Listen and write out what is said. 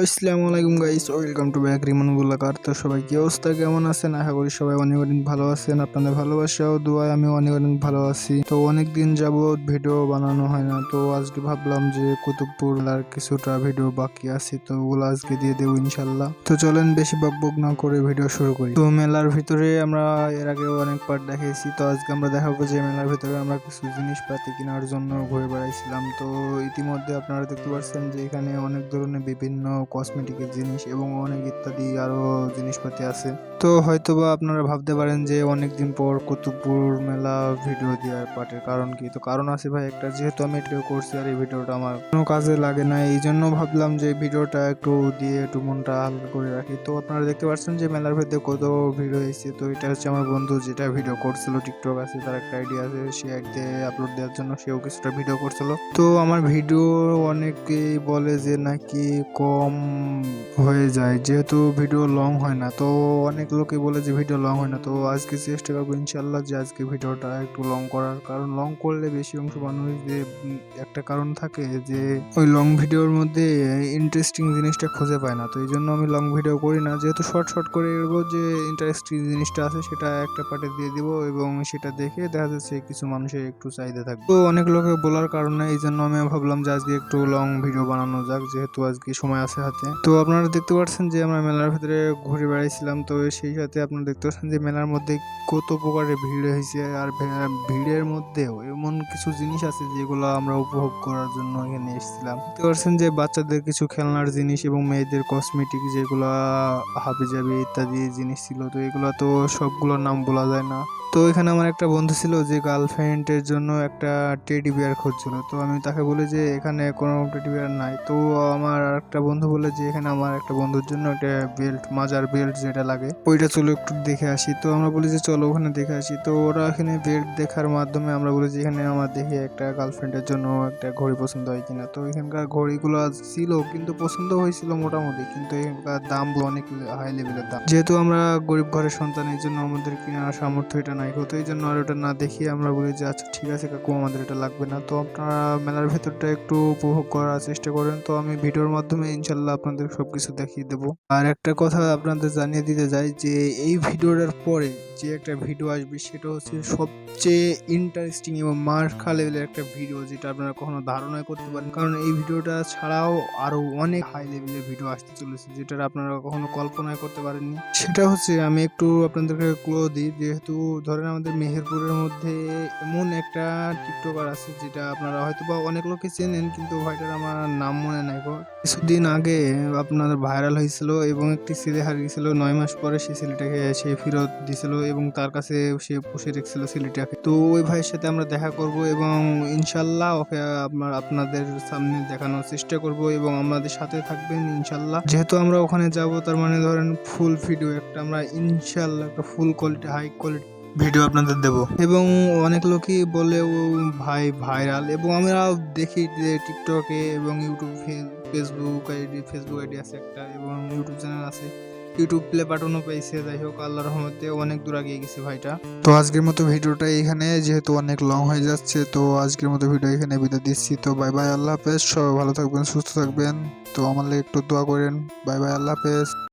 আসসালামু আলাইকুম guys welcome to back Rimon গুলাকার তো সবাই কি অবস্থা, কেমন আছেন? আশা করি সবাই অনেক অনেক ভালো আছেন। আপনাদের ভালোবাসা ও দোয়ায় আমি অনেক অনেক ভালো আছি। তো অনেক দিন যাবত ভিডিও বানানো হয় না, তো আজকে ভাবলাম যে কুতুবপুর আর কিছুটা ভিডিও বাকি আছে, তো ওগুলো আজকে দিয়ে দেবো ইনশাল্লাহ। তো চলেন বেশি বকবক না করে ভিডিও শুরু করি। তো মেলার ভিতরে আমরা এর আগে অনেক পার্ট দেখিয়েছি তো আজকে আমরা দেখাবো যে মেলার ভিতরে আমরা কিছু জিনিসপাতি কেনার জন্য ঘুরে বেড়াইছিলাম। তো ইতিমধ্যে আপনারা দেখতে পাচ্ছেন যে এখানে অনেক ধরনের বিভিন্ন কসমেটিকের জিনিস এবং অনেক ইত্যাদি আরও জিনিসপাতি আছে। তো হয়তোবা আপনারা ভাবতে পারেন যে অনেক দিন পর কুতুবপুর মেলা ভিডিও দেওয়ার পাটের কারণ কি? তো কারণ আছে ভাই একটা, যেহেতু আমি এটা করছি আর এই ভিডিওটা আমার কোনো কাজে লাগে না, এই জন্য ভাবলাম যে ভিডিওটা একটু দিয়ে একটু মনটা হালকা করে রাখি। তো আপনারা দেখতে পাচ্ছেন যে মেলার ভেতরে কত ভিডিও এসেছে তো এটা হচ্ছে আমার বন্ধু যেটা ভিডিও করছিল টিকটক আছে, তার একটা আইডিয়া আছে, সে একদিন আপলোড দেওয়ার জন্য সেও কিছুটা ভিডিও করছিল। তো আমার ভিডিও অনেকেই বলে যে নাকি কম হয়ে যায়, যেহেতু ভিডিও লং হয় না। তো অনেক লোকে বলে যে ভিডিও লং হয় না। তো আজকে চেষ্টা করব ইনশাল্লাহ যে আজকে ভিডিওটা একটু লং করার। কারণ লং করলে বেশি অংশ মানুষ যে একটা কারণ থাকে যে ওই লং ভিডিওর মধ্যে ইন্টারেস্টিং জিনিসটা খুঁজে পায় না। তো এই জন্য আমি লং ভিডিও করি না। যেহেতু শর্ট শর্ট করে এগোবো যে ইন্টারেস্টিং জিনিসটা আছে সেটা একটা পার্টে দিয়ে দিব এবং সেটা দেখে দেখা যাচ্ছে কিছু মানুষের একটু চাহিদা থাকবে। তো অনেক লোকে বলার কারণে এই জন্য আমি ভাবলাম যে আজকে একটু লং ভিডিও বানানো যাক। যেহেতু আজকে সময় আছে হাতে। তো আপনারা দেখতে পাচ্ছেন যে আমরা মেলার ভিতরে ঘুরে বেড়াইছিলাম, তো সেই সাথে আপনারা দেখতে পাচ্ছেন যে মেলার মধ্যে কত প্রকারের ভিড় হয়েছে আর ভিড়ের মধ্যেও এমন কিছু জিনিস আছে যেগুলো আমরা উপভোগ করার জন্য এখানে এসেছিলাম। দেখতে পাচ্ছেন যে বাচ্চাদের কিছু খেলনার জিনিস এবং মেয়েদের কসমেটিক যেগুলা হাবি জাবি ইত্যাদি জিনিস ছিল, তো এগুলো তো সবগুলোর নাম বলা যায় না। তো এখানে আমার একটা বন্ধু ছিল যে গার্লফ্রেন্ডের জন্য একটা টেডি বিয়ার খুঁজছিল, তো আমি তাকে বলি যে এখানে কোনো টেডি বিয়ার নাই। তো আমার একটা বন্ধু বলে যে এখানে আমার একটা বন্ধুর জন্য একটা বেল্ট মাজার বেল্ট যেটা লাগে, ওইটা চলো একটু দেখে আসি। তো আমরা বলি যে চলো ওখানে দেখে আসি। তো ওরা এখানে বেল্ট দেখার মাধ্যমে আমরা বলি যে এখানে আমার দেখে একটা গার্লফ্রেন্ডের জন্য একটা ঘড়ি পছন্দ হয় কিনা। তো এখানকার ঘড়িগুলো ছিল কিন্তু পছন্দ হয়েছিল মোটামুটি, কিন্তু এখানকার দাম অনেক হাই লেভেলের দাম। যেহেতু আমরা গরিব ঘরের সন্তান, এই জন্য আমাদের কেনার সামর্থ্য এটা নাই। তো এই জন্য আর ওটা না দেখিয়ে আমরা বলি যে আচ্ছা ঠিক আছে কাকু, আমাদের এটা লাগবে না। তো আপনারা মেলার ভেতরটা একটু উপভোগ করার চেষ্টা করেন। তো আমি ভিডিওর মাধ্যমে ইনশাল্লাহ আপনাদের সবকিছু দেখিয়ে দেবো। আর একটা কথা আপনাদের জানিয়ে দিতে যাই যে, এই ভিডিওটার পরে যে একটা ভিডিও আসবে সেটা হচ্ছে সবচেয়ে ইন্টারেস্টিং এবং মার্কা লেভেলের একটা ভিডিও, যেটা আপনারা কখনো ধারণাই করতে পারেন। কারণ এই ভিডিওটা ছাড়াও আরও অনেক হাই লেভেলের ভিডিও আসতে চলেছে যেটা আপনারা কখনো কল্পনাই করতে পারেননি। সেটা হচ্ছে আমি একটু আপনাদেরকে ক্লো দিই, যেহেতু ধরেন আমাদের মেহেরপুরের মধ্যে এমন একটা টিকটকার আছে, যেটা আপনারা হয়তো বা অনেক লোকে চেনেন, কিন্তু ভাইটার আমার নাম মনে নাই কিছুদিন আগে আপনাদের ভাইরাল হয়েছিল এবং একটি ছেলে হারিয়েছিল, নয় মাস পরে সেই ছেলেটাকে সে ফেরত দিয়েছিল এবং তার কাছে সে পুষে রেখেছিল ছেলেটাকে তো ওই ভাইয়ের সাথে আমরা দেখা করব এবং ইনশাল্লাহ ওকে আপনার আপনাদের সামনে দেখানোর চেষ্টা করব এবং আমাদের সাথে থাকবেন ইনশাল্লাহ। যেহেতু আমরা ওখানে যাব, তার মানে ধরেন ফুল ভিডিও একটা, আমরা ইনশাল্লাহ একটা full quality high quality video আপনাদের দেব। এবং অনেক লোকই বলে ও ভাই ভাইরাল। এবং আমরা দেখি যে টিকটকে এবং YouTube Facebook ID Facebook ID আছে একটা এবং ইউটিউব চ্যানেল আছে। ইউটিউব প্লে বাটনও পেয়েছে যাই হোক আল্লাহর রহমতে অনেক দূর এগিয়ে গেছে ভাইটা। তো আজকের মতো ভিডিওটা এখানে যেহেতু অনেক লং হয়ে যাচ্ছে তো আজকের মতো ভিডিও এখানে বিদায় দিচ্ছি। তো বাই বাই আল্লাহ হাফেজ। সবাই ভালো থাকবেন সুস্থ থাকবেন। তো আমার একটু দোয়া করেন। বাই বাই আল্লাহ হাফেজ।